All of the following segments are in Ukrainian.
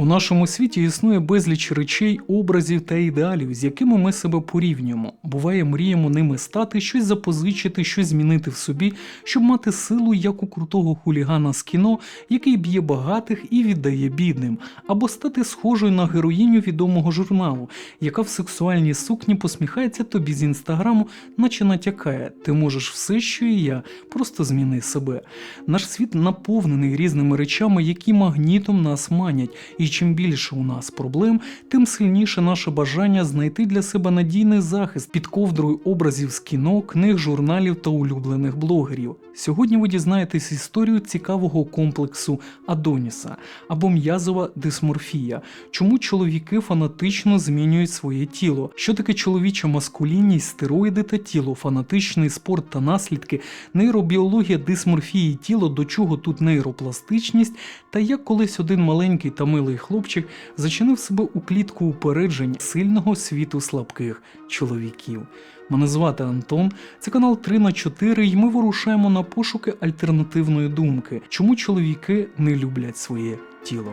У нашому світі існує безліч речей, образів та ідеалів, з якими ми себе порівнюємо. Буває, мріємо ними стати, щось запозичити, щось змінити в собі, щоб мати силу, як у крутого хулігана з кіно, який б'є багатих і віддає бідним, або стати схожою на героїню відомого журналу, яка в сексуальній сукні посміхається тобі з інстаграму, наче натякає: ти можеш все, що і я, просто зміни себе. Наш світ наповнений різними речами, які магнітом нас манять. І чим більше у нас проблем, тим сильніше наше бажання знайти для себе надійний захист під ковдрою образів з кіно, книг, журналів та улюблених блогерів. Сьогодні ви дізнаєтесь історію цікавого комплексу Адоніса або м'язова дисморфія, чому чоловіки фанатично змінюють своє тіло, що таке чоловіча маскулінність, стероїди та тіло, фанатичний спорт та наслідки, нейробіологія дисморфії тіла, до чого тут нейропластичність, та як колись один маленький та милий хлопчик зачинив себе у клітку упереджень сильного світу слабких чоловіків. Мене звати Антон, це канал 3 на 4 і ми вирушаємо на пошуки альтернативної думки, чому чоловіки не люблять своє тіло.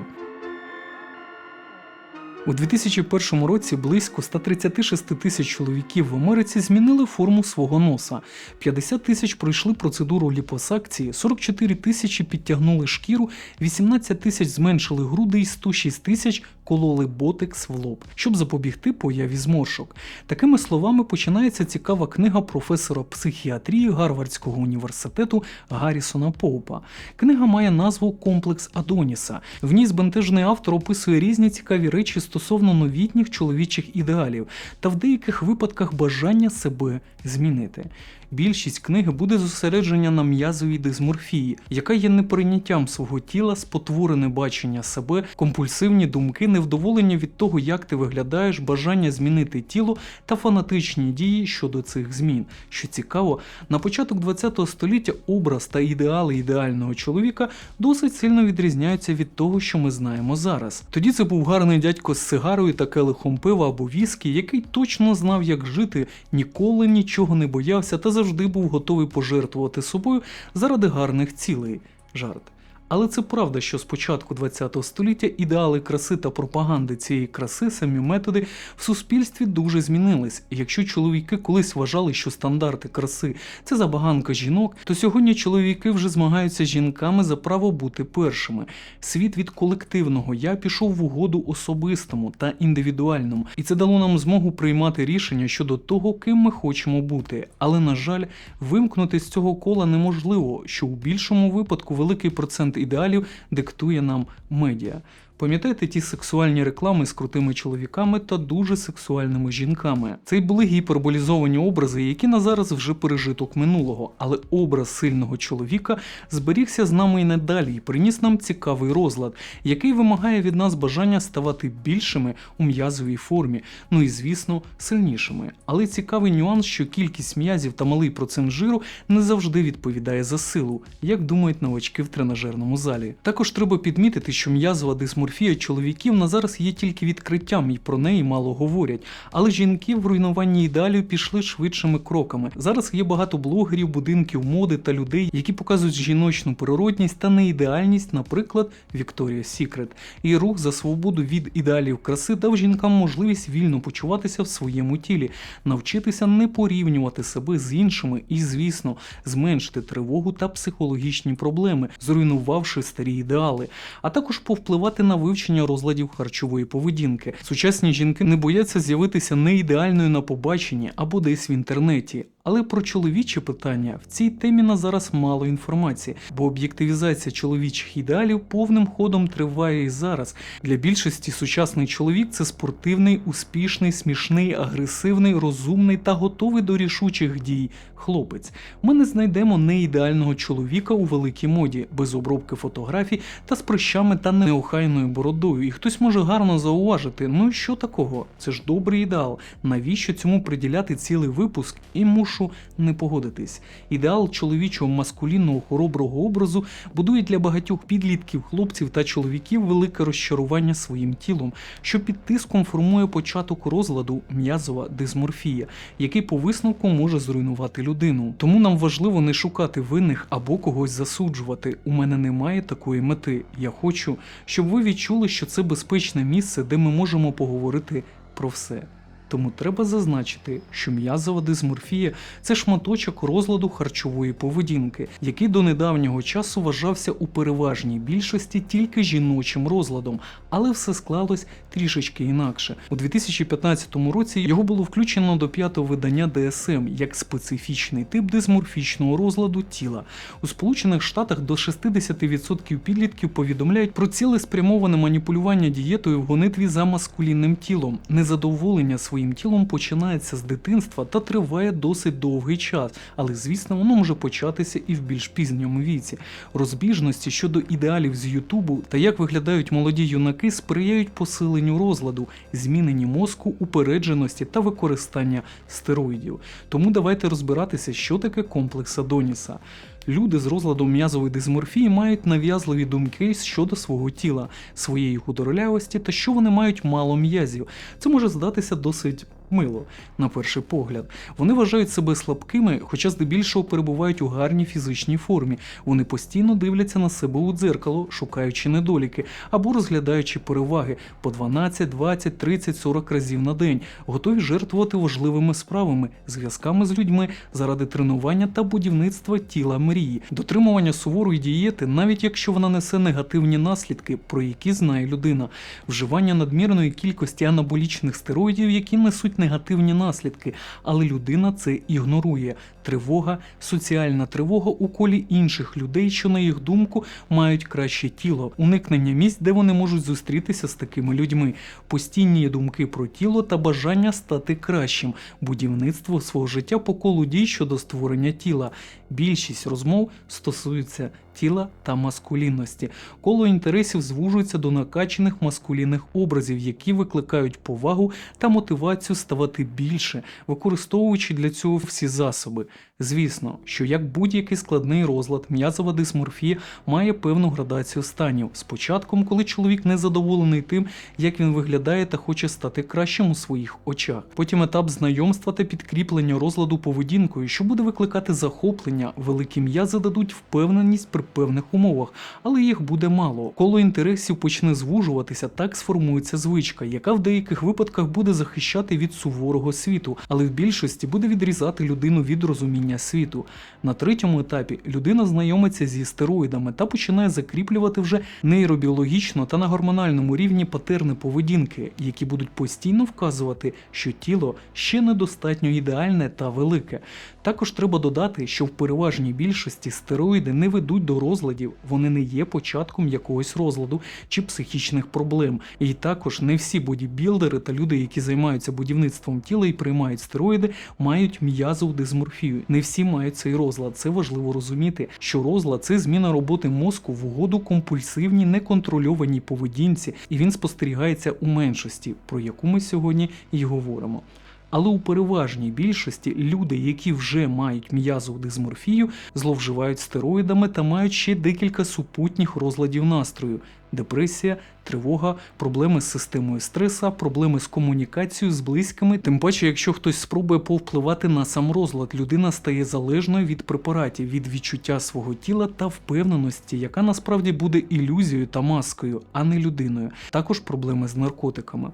У 2001 році близько 136 тисяч чоловіків в Америці змінили форму свого носа, 50 тисяч пройшли процедуру ліпосакції, 44 тисячі підтягнули шкіру, 18 тисяч зменшили груди і 106 тисяч кололи ботекс в лоб, щоб запобігти появі зморшок. Такими словами починається цікава книга професора психіатрії Гарвардського університету Гаррісона Поупа. Книга має назву Комплекс Адоніса. В ній збентежений автор описує різні цікаві речі стосовно новітніх чоловічих ідеалів та в деяких випадках бажання себе змінити. Більшість книги буде зосередження на м'язовій дисморфії, яка є неприйняттям свого тіла, спотворене бачення себе, компульсивні думки, невдоволення від того, як ти виглядаєш, бажання змінити тіло та фанатичні дії щодо цих змін. Що цікаво, на початок ХХ століття образ та ідеали ідеального чоловіка досить сильно відрізняються від того, що ми знаємо зараз. Тоді це був гарний дядько з сигарою та келихом пива або віскі, який точно знав, як жити, ніколи нічого не боявся та завжди був готовий пожертвувати собою заради гарних цілей. Жарт. Але це правда, що з початку ХХ століття ідеали краси та пропаганди цієї краси, самі методи в суспільстві дуже змінились. Якщо чоловіки колись вважали, що стандарти краси це забаганка жінок, то сьогодні чоловіки вже змагаються з жінками за право бути першими. Світ від колективного я пішов в угоду особистому та індивідуальному, і це дало нам змогу приймати рішення щодо того, ким ми хочемо бути. Але на жаль, вимкнути з цього кола неможливо, що у більшому випадку великий процент ідеалів диктує нам медіа. Пам'ятаєте ті сексуальні реклами з крутими чоловіками та дуже сексуальними жінками? Це й були гіперболізовані образи, які на зараз вже пережиток минулого, але образ сильного чоловіка зберігся з нами і надалі і приніс нам цікавий розлад, який вимагає від нас бажання ставати більшими у м'язовій формі, ну і звісно, сильнішими. Але цікавий нюанс, що кількість м'язів та малий процент жиру не завжди відповідає за силу, як думають новачки в тренажерному залі. Також треба підмітити, що м'язова дисморфія чоловіків на зараз є тільки відкриттям, і про неї мало говорять. Але жінки в руйнуванні ідеалів пішли швидшими кроками. Зараз є багато блогерів, будинків моди та людей, які показують жіночну природність та неідеальність, наприклад, Вікторія Сікрет. І рух за свободу від ідеалів краси дав жінкам можливість вільно почуватися в своєму тілі, навчитися не порівнювати себе з іншими і, звісно, зменшити тривогу та психологічні проблеми, зруйнувавши старі ідеали, а також повпливати на вивчення розладів харчової поведінки. Сучасні жінки не бояться з'явитися неідеальною на побаченні або десь в інтернеті. Але про чоловічі питання в цій темі на зараз мало інформації, бо об'єктивізація чоловічих ідеалів повним ходом триває і зараз. Для більшості сучасний чоловік це спортивний, успішний, смішний, агресивний, розумний та готовий до рішучих дій хлопець. Ми не знайдемо неідеального чоловіка у великій моді, без обробки фотографій та з прищами та неохайною бородою. І хтось може гарно зауважити: ну і що такого? Це ж добрий ідеал. Навіщо цьому приділяти цілий випуск? І мушу прошу не погодитись. Ідеал чоловічого маскулінного хороброго образу будує для багатьох підлітків, хлопців та чоловіків велике розчарування своїм тілом, що під тиском формує початок розладу м'язова дисморфія, який по висновку може зруйнувати людину. Тому нам важливо не шукати винних або когось засуджувати. У мене немає такої мети. Я хочу, щоб ви відчули, що це безпечне місце, де ми можемо поговорити про все. Тому треба зазначити, що м'язова дисморфія це шматочок розладу харчової поведінки, який до недавнього часу вважався у переважній більшості тільки жіночим розладом, але все склалось трішечки інакше. У 2015 році його було включено до п'ятого видання DSM як специфічний тип дисморфічного розладу тіла. У Сполучених Штатах до 60% підлітків повідомляють про цілеспрямоване маніпулювання дієтою в гонитві за маскулінним тілом, незадоволення своїм тілом починається з дитинства та триває досить довгий час, але звісно, воно може початися і в більш пізньому віці. Розбіжності щодо ідеалів з Ютубу та як виглядають молоді юнаки сприяють посиленню розладу, зміненні мозку, упередженості та використання стероїдів. Тому давайте розбиратися, що таке комплекс Адоніса. Люди з розладом м'язової дисморфії мають нав'язливі думки щодо свого тіла, своєї худорлявості та що вони мають мало м'язів. Це може здатися досить мило, на перший погляд. Вони вважають себе слабкими, хоча здебільшого перебувають у гарній фізичній формі. Вони постійно дивляться на себе у дзеркало, шукаючи недоліки або розглядаючи переваги по 12, 20, 30, 40 разів на день, готові жертвувати важливими справами, зв'язками з людьми заради тренування та будівництва тіла мрії, дотримування суворої дієти, навіть якщо вона несе негативні наслідки, про які знає людина, вживання надмірної кількості анаболічних стероїдів, які несуть негативні наслідки, але людина це ігнорує. Тривога, соціальна тривога у колі інших людей, що на їх думку мають краще тіло, уникнення місць, де вони можуть зустрітися з такими людьми, постійні думки про тіло та бажання стати кращим, будівництво свого життя по колу дій щодо створення тіла. Більшість розмов стосуються тіла та маскулінності. Коло інтересів звужується до накачаних маскулінних образів, які викликають повагу та мотивацію ставати більше, використовуючи для цього всі засоби. Звісно, що як будь-який складний розлад, м'язова дисморфія має певну градацію станів. Спочатку, коли чоловік не задоволений тим, як він виглядає та хоче стати кращим у своїх очах. Потім етап знайомства та підкріплення розладу поведінкою, що буде викликати захоплення, великі м'язи дадуть впевненість при певних умовах, але їх буде мало. Коло інтересів почне звужуватися, так сформується звичка, яка в деяких випадках буде захищати від суворого світу, але в більшості буде відрізати людину від розуміння світу. На третьому етапі людина знайомиться зі стероїдами та починає закріплювати вже нейробіологічно та на гормональному рівні патерни поведінки, які будуть постійно вказувати, що тіло ще недостатньо ідеальне та велике. Також треба додати, що в переважній більшості стероїди не ведуть до розладів, вони не є початком якогось розладу чи психічних проблем. І також не всі бодібілдери та люди, які займаються будівництвом тіла і приймають стероїди, мають м'язову дисморфію. Не всі мають цей розлад. Це важливо розуміти, що розлад це зміна роботи мозку в угоду компульсивній неконтрольованій поведінці, і він спостерігається у меншості, про яку ми сьогодні і говоримо. Але у переважній більшості люди, які вже мають м'язову дисморфію, зловживають стероїдами та мають ще декілька супутніх розладів настрою: депресія, тривога, проблеми з системою стреса, проблеми з комунікацією з близькими. Тим паче, якщо хтось спробує повпливати на сам розлад, людина стає залежною від препаратів, від відчуття свого тіла та впевненості, яка насправді буде ілюзією та маскою, а не людиною. Також проблеми з наркотиками.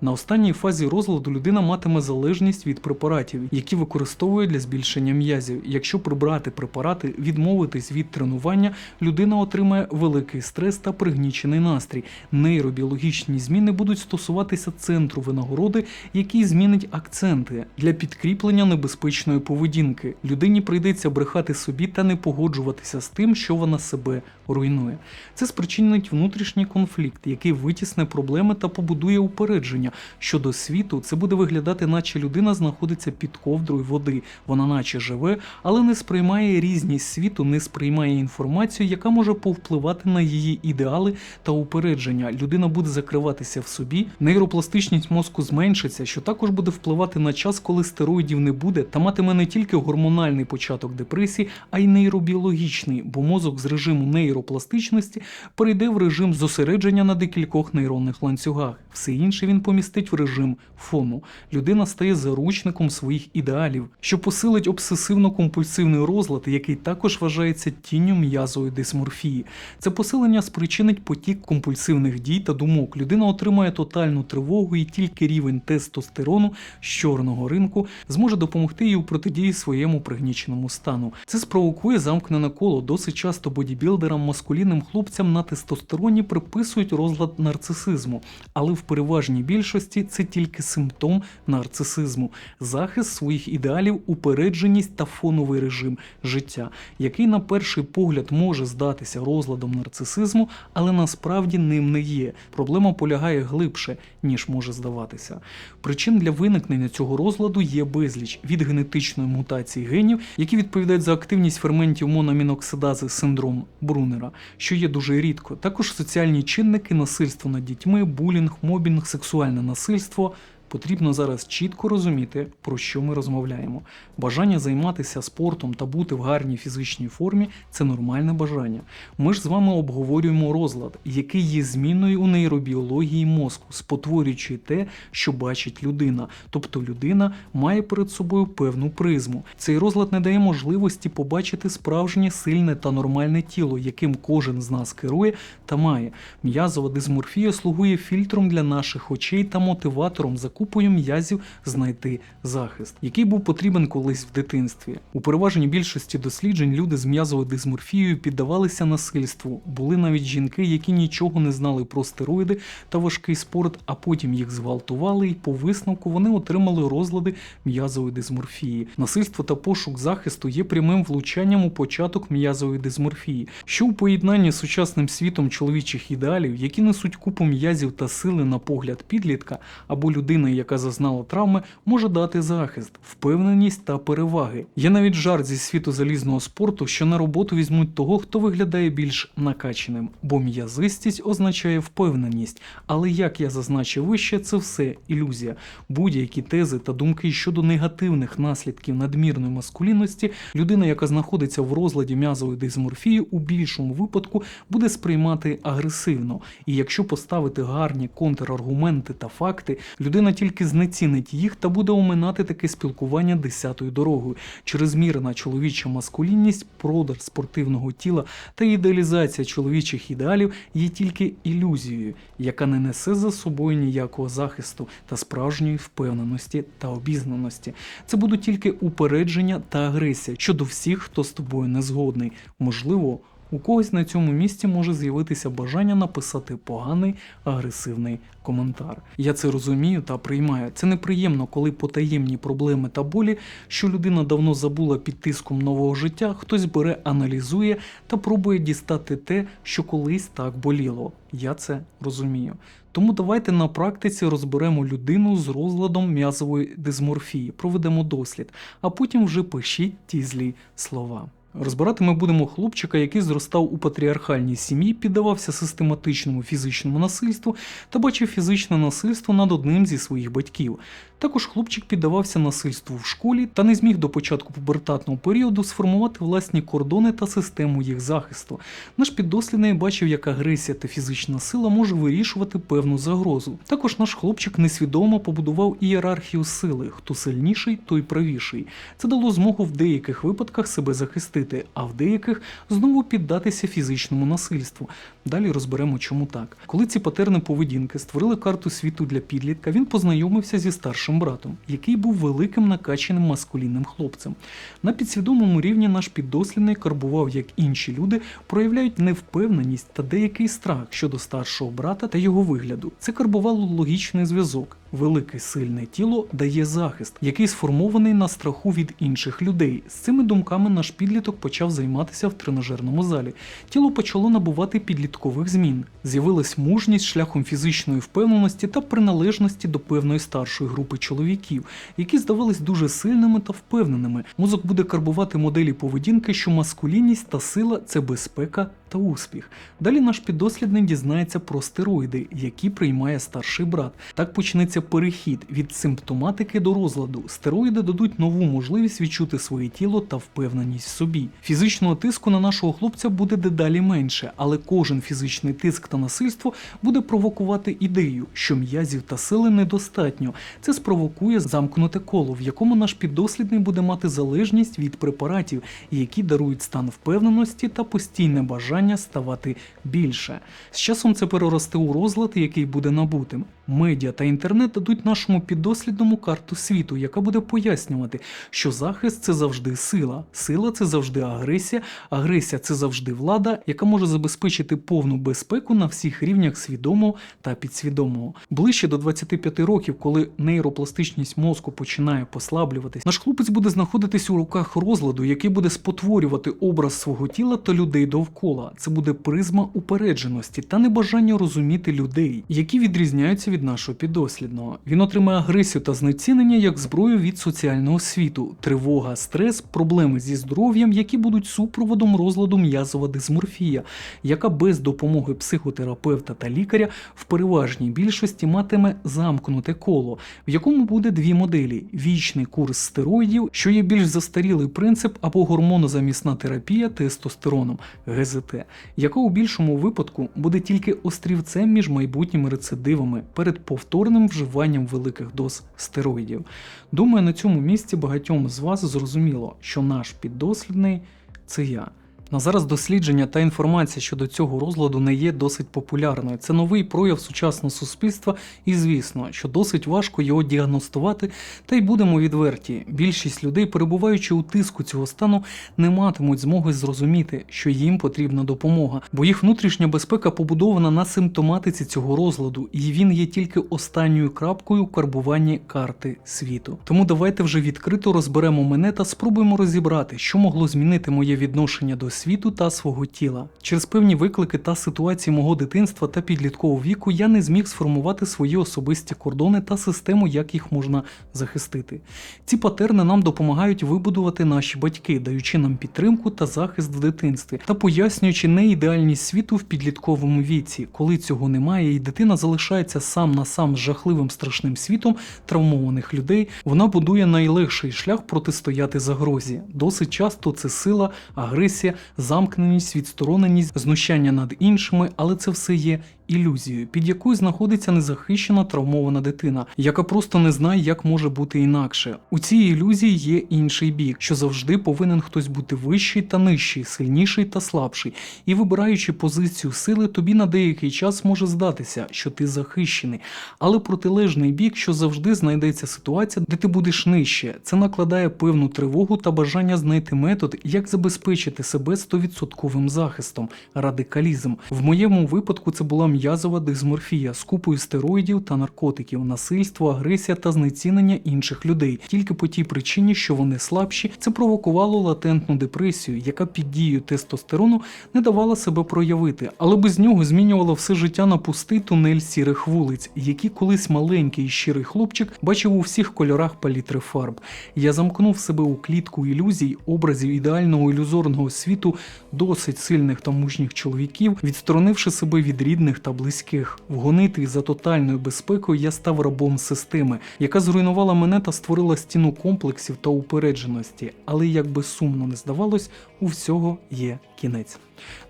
На останній фазі розладу людина матиме залежність від препаратів, які використовує для збільшення м'язів. Якщо прибрати препарати, відмовитись від тренування, людина отримає великий стрес та пригнічений настрій. Нейробіологічні зміни будуть стосуватися центру винагороди, який змінить акценти для підкріплення небезпечної поведінки. Людині прийдеться брехати собі та не погоджуватися з тим, що вона себе руйнує. Це спричинить внутрішній конфлікт, який витісне проблеми та побудує упередження. Щодо світу, це буде виглядати, наче людина знаходиться під ковдрою води. Вона наче живе, але не сприймає різність світу, не сприймає інформацію, яка може повпливати на її ідеали та упередження. Людина буде закриватися в собі, нейропластичність мозку зменшиться, що також буде впливати на час, коли стероїдів не буде, та матиме не тільки гормональний початок депресії, а й нейробіологічний, бо мозок з режиму нейропластичності перейде в режим зосередження на декількох нейронних ланцюгах. Все інше він помістить в режим фону. Людина стає заручником своїх ідеалів, що посилить обсесивно-компульсивний розлад, який також вважається тінню м'язової дисморфії. Це посилення спричинить потік компульсивних дій та думок. Людина отримає тотальну тривогу, і тільки рівень тестостерону з чорного ринку зможе допомогти їй у протидії своєму пригніченому стану. Це спровокує замкнене коло. Досить часто бодібілдерам, маскулінним хлопцям на тестостероні приписують розлад нарцисизму, але в переважній більшості це тільки симптом нарцисизму, захист своїх ідеалів, упередженість та фоновий режим життя, який на перший погляд може здатися розладом нарцисизму, але насправді ним не є. Проблема полягає глибше, ніж може здаватися. Причин для виникнення цього розладу є безліч від генетичної мутації генів, які відповідають за активність ферментів мономіноксидази синдром Брунера, що є дуже рідко. Також соціальні чинники, насильство над дітьми, булінг, мобінг, сексуальне насильство. Потрібно зараз чітко розуміти, про що ми розмовляємо. Бажання займатися спортом та бути в гарній фізичній формі це нормальне бажання. Ми ж з вами обговорюємо розлад, який є зміною у нейробіології мозку, спотворюючи те, що бачить людина. Тобто людина має перед собою певну призму. Цей розлад не дає можливості побачити справжнє сильне та нормальне тіло, яким кожен з нас керує та має. М'язова дисморфія слугує фільтром для наших очей та мотиватором за купою м'язів знайти захист, який був потрібен колись в дитинстві. У переважній більшості досліджень люди з м'язовою дисморфією піддавалися насильству. Були навіть жінки, які нічого не знали про стероїди та важкий спорт, а потім їх зґвалтували, і по висновку вони отримали розлади м'язової дисморфії. Насильство та пошук захисту є прямим влучанням у початок м'язової дисморфії, що у поєднанні з сучасним світом чоловічих ідеалів, які несуть купу м'язів та сили на погляд підлітка або людини, яка зазнала травми, може дати захист, впевненість та переваги. Є навіть жарт зі світу залізного спорту, що на роботу візьмуть того, хто виглядає більш накаченим, бо м'язистість означає впевненість. Але як я зазначив вище, це все ілюзія. Будь-які тези та думки щодо негативних наслідків надмірної маскулінності, людина, яка знаходиться в розладі м'язової дисморфії, у більшому випадку буде сприймати агресивно. І якщо поставити гарні контраргументи та факти, людина тільки знецінить їх та буде оминати таке спілкування десятою дорогою. Чрезмірна чоловіча маскулінність, продаж спортивного тіла та ідеалізація чоловічих ідеалів є тільки ілюзією, яка не несе за собою ніякого захисту та справжньої впевненості та обізнаності. Це будуть тільки упередження та агресія щодо всіх, хто з тобою не згодний. Можливо, у когось на цьому місці може з'явитися бажання написати поганий агресивний коментар. Я це розумію та приймаю. Це неприємно, коли потаємні проблеми та болі, що людина давно забула під тиском нового життя, хтось бере, аналізує та пробує дістати те, що колись так боліло. Я це розумію. Тому давайте на практиці розберемо людину з розладом м'язової дисморфії, проведемо дослід, а потім вже пишіть ті злі слова. Розбирати ми будемо хлопчика, який зростав у патріархальній сім'ї, піддавався систематичному фізичному насильству та бачив фізичне насильство над одним зі своїх батьків. Також хлопчик піддавався насильству в школі та не зміг до початку пубертатного періоду сформувати власні кордони та систему їх захисту. Наш піддослідний бачив, як агресія та фізична сила може вирішувати певну загрозу. Також наш хлопчик несвідомо побудував ієрархію сили: хто сильніший, той правіший. Це дало змогу в деяких випадках себе захистити, а в деяких знову піддатися фізичному насильству. Далі розберемо, чому так. Коли ці патерни поведінки створили карту світу для підлітка, він познайомився зі старшим братом, який був великим накаченим маскулінним хлопцем. На підсвідомому рівні наш піддослідний карбував, як інші люди проявляють невпевненість та деякий страх щодо старшого брата та його вигляду. Це карбувало логічний зв'язок. Велике сильне тіло дає захист, який сформований на страху від інших людей. З цими думками наш підліток почав займатися в тренажерному залі. Тіло почало набувати підліткових змін. З'явилась мужність шляхом фізичної впевненості та приналежності до певної старшої групи чоловіків, які здавались дуже сильними та впевненими. Мозок буде карбувати моделі поведінки, що маскулінність та сила це безпека та успіх. Далі наш піддослідний дізнається про стероїди, які приймає старший брат. Так почнеться перехід від симптоматики до розладу. Стероїди дадуть нову можливість відчути своє тіло та впевненість в собі. Фізичного тиску на нашого хлопця буде дедалі менше, але кожен фізичний тиск та насильство буде провокувати ідею, що м'язів та сили недостатньо. Це спровокує замкнуте коло, в якому наш піддослідний буде мати залежність від препаратів, які дарують стан впевненості та постійне бажання ставати більше. З часом це переросте у розлад, який буде набутим. Медіа та інтернет дадуть нашому піддослідному карту світу, яка буде пояснювати, що захист це завжди сила, сила це завжди агресія, агресія це завжди влада, яка може забезпечити повну безпеку на всіх рівнях свідомого та підсвідомого. Ближче до 25 років, коли нейропластичність мозку починає послаблюватись, наш хлопець буде знаходитись у руках розладу, який буде спотворювати образ свого тіла та людей довкола. Це буде призма упередженості та небажання розуміти людей, які відрізняються від нашого піддослідного. Він отримає агресію та знецінення як зброю від соціального світу, тривога, стрес, проблеми зі здоров'ям, які будуть супроводом розладу м'язова дисморфія, яка без допомоги психотерапевта та лікаря в переважній більшості матиме замкнуте коло, в якому буде дві моделі: вічний курс стероїдів, що є більш застарілий принцип, або гормонозамісна терапія тестостероном ГЗТ, яка у більшому випадку буде тільки острівцем між майбутніми рецидивами перед повторним вживанням великих доз стероїдів. Думаю, на цьому місці багатьом з вас зрозуміло, що наш піддослідний це я. На зараз дослідження та інформація щодо цього розладу не є досить популярною. Це новий прояв сучасного суспільства, і звісно, що досить важко його діагностувати, та й будемо відверті. Більшість людей, перебуваючи у тиску цього стану, не матимуть змоги зрозуміти, що їм потрібна допомога, бо їх внутрішня безпека побудована на симптоматиці цього розладу, і він є тільки останньою крапкою в карбуванні карти світу. Тому давайте вже відкрито розберемо мене та спробуємо розібрати, що могло змінити моє відношення до світу та свого тіла. Через певні виклики та ситуації мого дитинства та підліткового віку я не зміг сформувати свої особисті кордони та систему, як їх можна захистити. Ці патерни нам допомагають вибудувати наші батьки, даючи нам підтримку та захист в дитинстві, та пояснюючи неідеальність світу в підлітковому віці, коли цього немає, і дитина залишається сам на сам з жахливим страшним світом травмованих людей, вона будує найлегший шлях протистояти загрозі. Досить часто це сила, агресія, замкненість, відстороненість, знущання над іншими, але це все є ілюзією, під якою знаходиться незахищена травмована дитина, яка просто не знає, як може бути інакше. У цій ілюзії є інший бік, що завжди повинен хтось бути вищий та нижчий, сильніший та слабший. І вибираючи позицію сили, тобі на деякий час може здатися, що ти захищений, але протилежний бік, що завжди знайдеться ситуація, де ти будеш нижче. Це накладає певну тривогу та бажання знайти метод, як забезпечити себе 100% захистом, радикалізм. В моєму випадку це була м'язова дисморфія з купою стероїдів та наркотиків, насильство, агресія та знецінення інших людей. Тільки по тій причині, що вони слабші, це провокувало латентну депресію, яка під дією тестостерону не давала себе проявити, але без нього змінювало все життя на пустий тунель сірих вулиць, які колись маленький і щирий хлопчик бачив у всіх кольорах палітри фарб. Я замкнув себе у клітку ілюзій, образів ідеального ілюзорного світу досить сильних та мужніх чоловіків, відсторонивши себе від рідних та близьких. В гонитві за тотальною безпекою я став рабом системи, яка зруйнувала мене та створила стіну комплексів та упередженості. Але як би сумно не здавалось, у всього є кінець.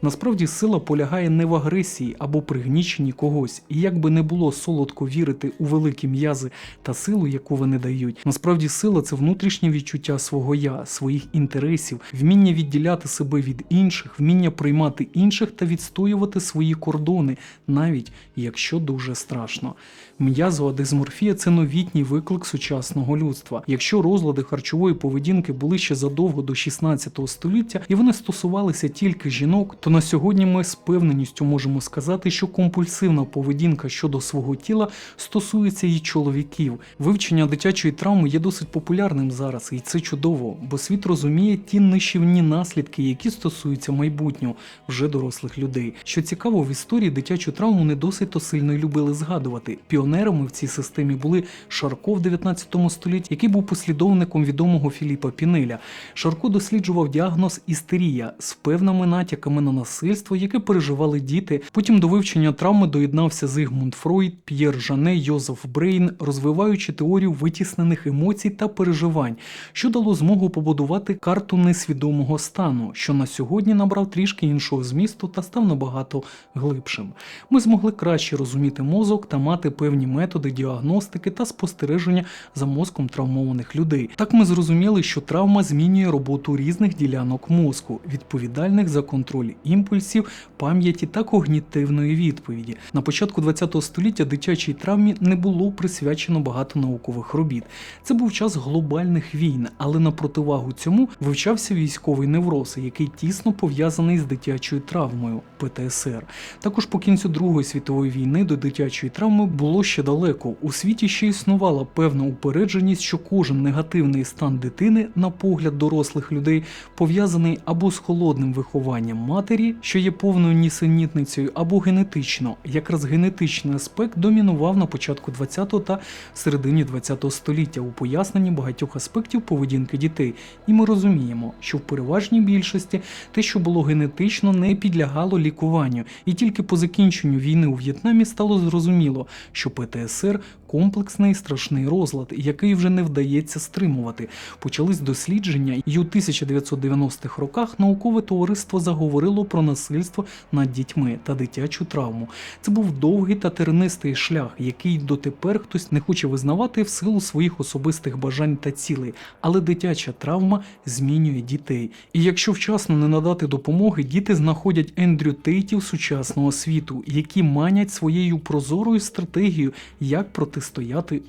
Насправді сила полягає не в агресії або пригніченні когось, і як би не було солодко вірити у великі м'язи та силу, яку вони дають, насправді сила це внутрішнє відчуття свого я, своїх інтересів, вміння відділяти себе від інших, вміння приймати інших та відстоювати свої кордони, навіть якщо дуже страшно. М'язова дисморфія це новітній виклик сучасного людства. Якщо розлади харчової поведінки були ще задовго до 16 століття, і вони стосувалися тільки жінок, то на сьогодні ми з певненістю можемо сказати, що компульсивна поведінка щодо свого тіла стосується і чоловіків. Вивчення дитячої травми є досить популярним зараз, і це чудово, бо світ розуміє ті нищівні наслідки, які стосуються майбутнього вже дорослих людей. Що цікаво, в історії дитячу травму не досить то сильно любили згадувати. Піонерами в цій системі були Шарко в 19 столітті, який був послідовником відомого Філіпа Пінеля. Шарко досліджував діагноз істерія з певними натяками на насильство, яке переживали діти. Потім до вивчення травми доєднався Зигмунд Фройд, П'єр Жане, Йозеф Брейн, розвиваючи теорію витіснених емоцій та переживань, що дало змогу побудувати карту несвідомого стану, що на сьогодні набрав трішки іншого змісту та став набагато глибшим. Ми змогли краще розуміти мозок та мати певні методи діагностики та спостереження за мозком травмованих людей. Так ми зрозуміли, що травма змінює роботу різних ділянок мозку, відповідальних за контроль імпульсів, пам'яті та когнітивної відповіді. На початку ХХ століття дитячій травмі не було присвячено багато наукових робіт. Це був час глобальних війн, але на противагу цьому вивчався військовий невроз, який тісно пов'язаний з дитячою травмою ПТСР. Також по кінцю Другої світової війни до дитячої травми було ще далеко. У світі ще існувала певна упередженість, що кожен негативний стан дитини, на погляд дорослих людей, пов'язаний або з холодним вихованням матері, що є повною нісенітницею, або генетично. Якраз генетичний аспект домінував на початку 20-го та середині 20-го століття у поясненні багатьох аспектів поведінки дітей. І ми розуміємо, що в переважній більшості те, що було генетично, не підлягало лікуванню, і тільки по закінченню війни у В'єтнамі стало зрозуміло, що ПТСР комплексний страшний розлад, який вже не вдається стримувати. Почались дослідження, і у 1990-х роках наукове товариство заговорило про насильство над дітьми та дитячу травму. Це був довгий та тернистий шлях, який дотепер хтось не хоче визнавати в силу своїх особистих бажань та цілей. Але дитяча травма змінює дітей. І якщо вчасно не надати допомоги, діти знаходять Ендрю Тейтів сучасного світу, які манять своєю прозорою стратегією, як протистояти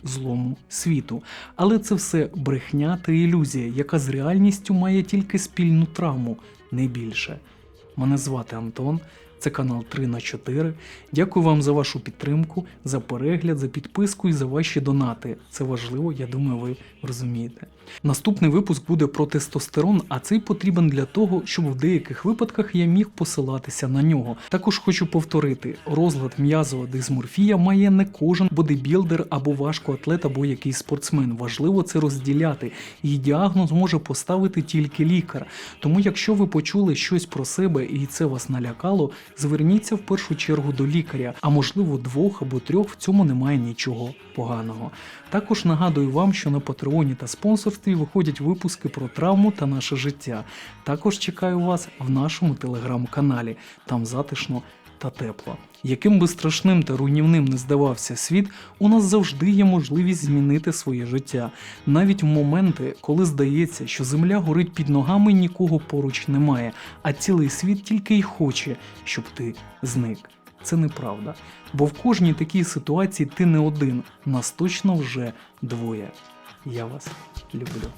злому світу. Але це все брехня та ілюзія, яка з реальністю має тільки спільну травму, не більше. Мене звати Антон. Це канал 3 на 4. Дякую вам за вашу підтримку, за перегляд, за підписку і за ваші донати. Це важливо, я думаю, ви розумієте. Наступний випуск буде про тестостерон, а цей потрібен для того, щоб в деяких випадках я міг посилатися на нього. Також хочу повторити: розлад м'язова дисморфія має не кожен бодибілдер або важкоатлет, або якийсь спортсмен. Важливо це розділяти. І діагноз може поставити тільки лікар. Тому, якщо ви почули щось про себе і це вас налякало, зверніться в першу чергу до лікаря, а можливо двох або трьох в цьому немає нічого поганого. Також нагадую вам, що на Патреоні та спонсорстві виходять випуски про травму та наше життя. Також чекаю вас в нашому телеграм-каналі. Там затишно та тепло. Яким би страшним та руйнівним не здавався світ, у нас завжди є можливість змінити своє життя. Навіть в моменти, коли здається, що земля горить під ногами, нікого поруч немає, а цілий світ тільки й хоче, щоб ти зник. Це неправда. Бо в кожній такій ситуації ти не один, нас точно вже двоє. Я вас 들려보죠.